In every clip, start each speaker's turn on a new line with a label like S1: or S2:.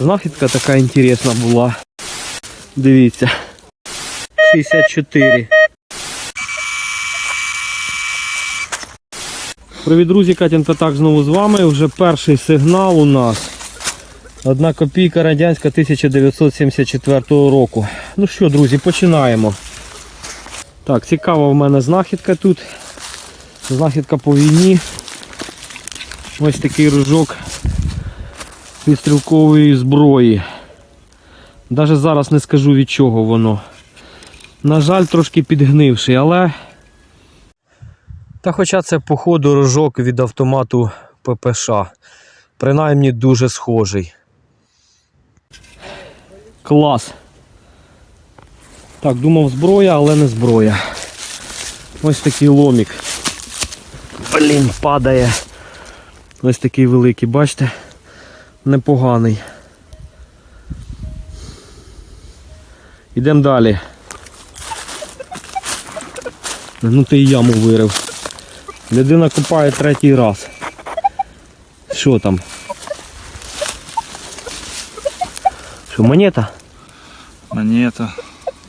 S1: Знахідка така інтересна була. Дивіться. 64. Привіт, друзі, Катінка так знову з вами. Вже перший сигнал у нас. Одна копійка радянська 1974 року. Ну що, друзі, починаємо. Так, цікава в мене знахідка тут. Знахідка по війні. Ось такий рожок від стрілкової зброї. Навіть зараз не скажу від чого воно. На жаль, трошки підгнивший, але. Та хоча це походу рожок від автомату ППШ. Принаймні дуже схожий. Клас. Так, думав зброя, але не зброя. Ось такий ломік. Блін, падає. Ось такий великий, бачите? Непоганий. Ідемо далі. Ну ти яму вирив. Людина копає третій раз. Що там? Що, монета?
S2: Монета.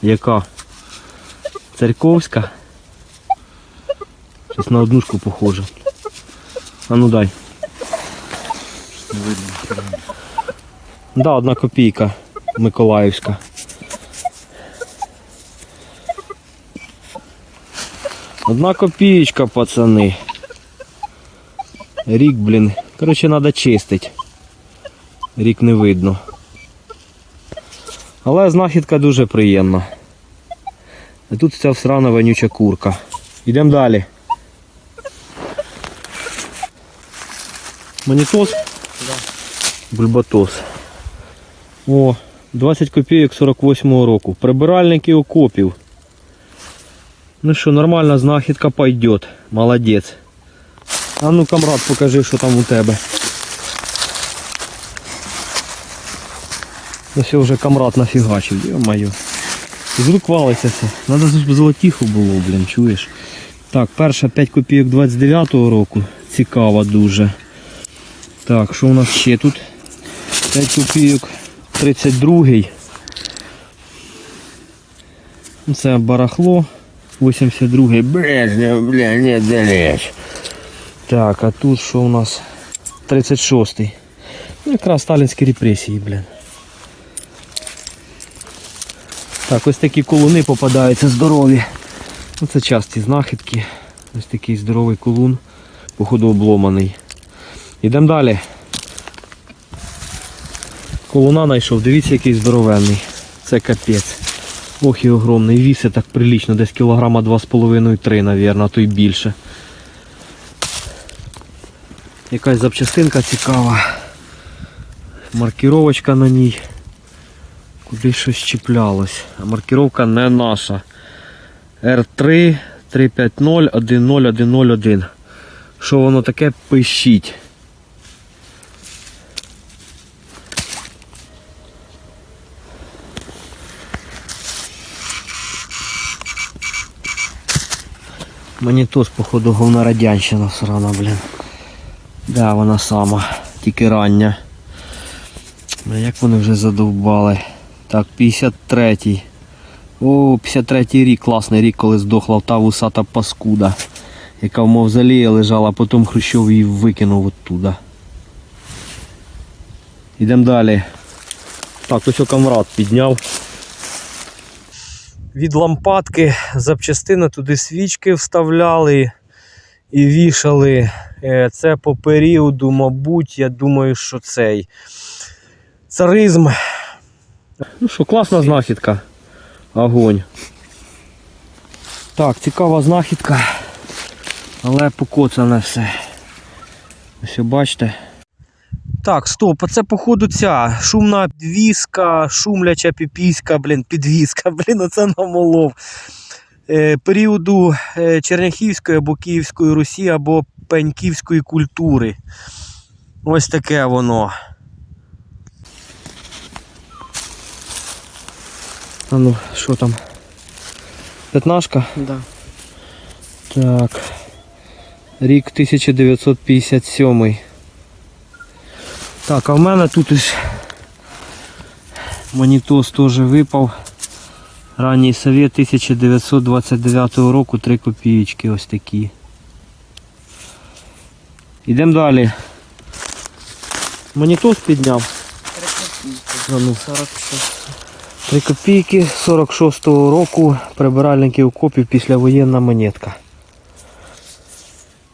S1: Яка? Царьковська? Щось на однушку похоже. А ну дай.
S2: Не видно.
S1: Да, одна копійка Миколаївська. Одна копієчка, пацани. Рік, блін. Коротше, треба чистити. Рік не видно. Але знахідка дуже приємна. А тут ця всрана вонюча курка. Йдемо далі. Монітос? Бульбатос. О, 20 копійок 48-го року. Прибиральники окопів. Ну що, нормальна знахідка пойдет. Молодець. А ну, камрад, покажи, що там у тебе. Все, вже камрад нафігачив, йо-моє. З рук валиться все. Надо золотіху було, блін, чуєш. Так, перша 5 копійок 29-го року. Цікава дуже. Так, що у нас ще тут? 5 копійок 32-й. Ну, Це барахло. 82-й. Брежнев, бля, не далеч. Так, а тут що у нас? 36-й. Ну, якраз сталінські репресії, блін. Так, ось такі колуни попадаються здорові. Ну, це часті знахідки. Ось такий здоровий колун, походу обломаний. Йдемо далі. Колуна знайшов, дивіться, який здоровенний. Це капець. Ох і огромний. Вісить так прилічно, десь кілограма 2,5-3, мабуть, а то й більше. Якась запчастинка цікава. Маркіровочка на ній. Куди щось чіплялось. А маркіровка не наша. R3 350 1001. Що воно таке пишіть. Монітос, походу, головна радянщина срана, блін. Да, вона сама, тільки рання. Як вони вже задовбали. Так, 53-й. О, 53-й рік, класний рік, коли здохла та вусата паскуда, яка в мавзолеї лежала, а потім Хрущов її викинув оттуда. Йдемо далі. Так, ось камрад підняв. Від лампадки запчастини туди свічки вставляли і вішали. Е, Це по періоду, мабуть, я думаю, що цей царизм. Ну що, класна знахідка. Огонь. Так, цікава знахідка. Але покоцане все. Ось бачите. Так, стоп, а це походу ця шумна підвіска, шумляча піпіська, блін, підвіска, блін, оце намолов. Е, періоду е, Черняхівської або Київської Русі, або Пеньківської культури. Ось таке воно. А ну, що там? П'ятнашка?
S3: Да.
S1: Так. Рік 1957. Так, а в мене тут ось Монітос теж випав. Ранній совет 1929 року 3 копієчки ось такі. Йдемо далі. Монітос підняв. А ну. 3 копійки 46-го року прибиральників окопів післявоєнна монетка.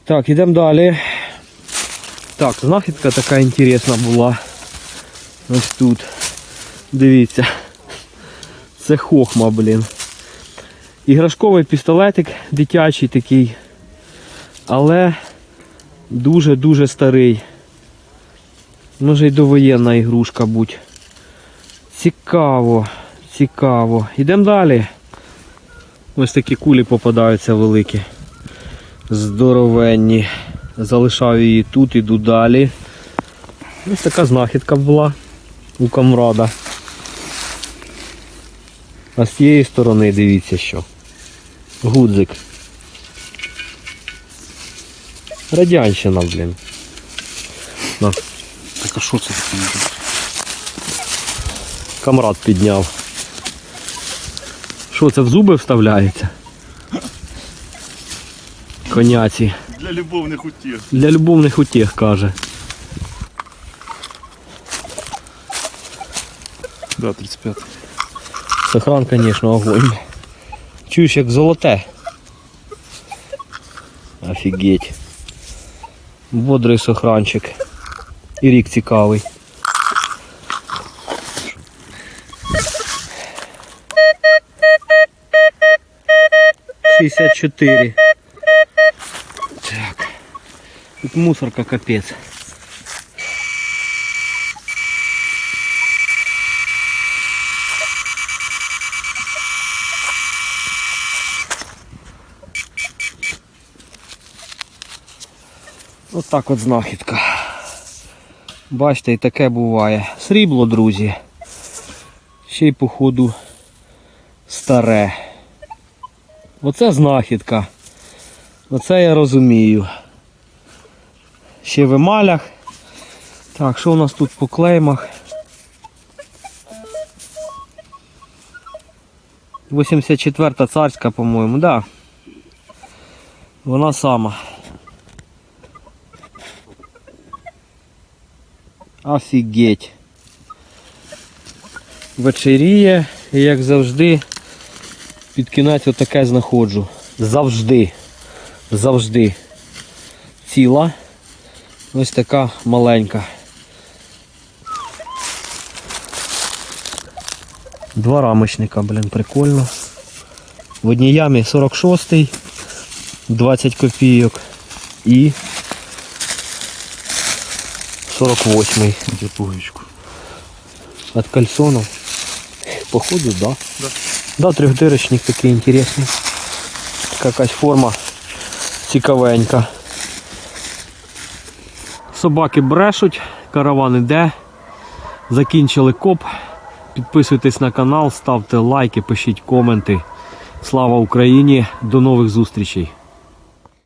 S1: Так, йдемо далі. Так, знахідка така інтересна була. Ось тут. Дивіться. Це хохма, блін. Іграшковий пістолетик дитячий такий. Але дуже-дуже старий. Може й довоєнна ігрушка будь. Цікаво, цікаво. Йдемо далі. Ось такі кулі попадаються великі. Здоровенні. Залишав її тут, іду далі. Ось така знахідка була у камрада. А з цієї сторони дивіться що. Гудзик. Радянщина, блін. На,
S2: Так а що це таке?
S1: камрад підняв. Що це в зуби вставляється? Коняці.
S2: Для любовних утіх.
S1: Для любовних утіх, каже.
S2: Да, 35.
S1: Сохран, конечно, огонь. Чуєш, як золоте. Офігеть. Бодрий сохранчик. І рік цікавий. Шістдесят чотири. Мусорка капець. От так от знахідка. Бачите, і таке буває. Срібло, друзі. Ще й походу старе. Оце знахідка. Оце я розумію. Ще в емалях. Так, що у нас тут по клеймах? 84-та царська, по-моєму, да. Вона сама. Офігеть. Вечеріє, і як завжди, під кінець отаке знаходжу. Завжди. Завжди. Ціла. Ось така маленька. Два рамочника, блін, прикольно. В одній ямі 46-й, 20 копійок і 48-й.
S2: Где пуговичку?
S1: От кальсонов. Походу, да.
S2: Да.
S1: Да, трехдырочник такий інтересний. Якась форма цікавенька. Собаки брешуть, караван іде. Закінчили коп. Підписуйтесь на канал, ставте лайки, пишіть коменти. Слава Україні! До нових зустрічей!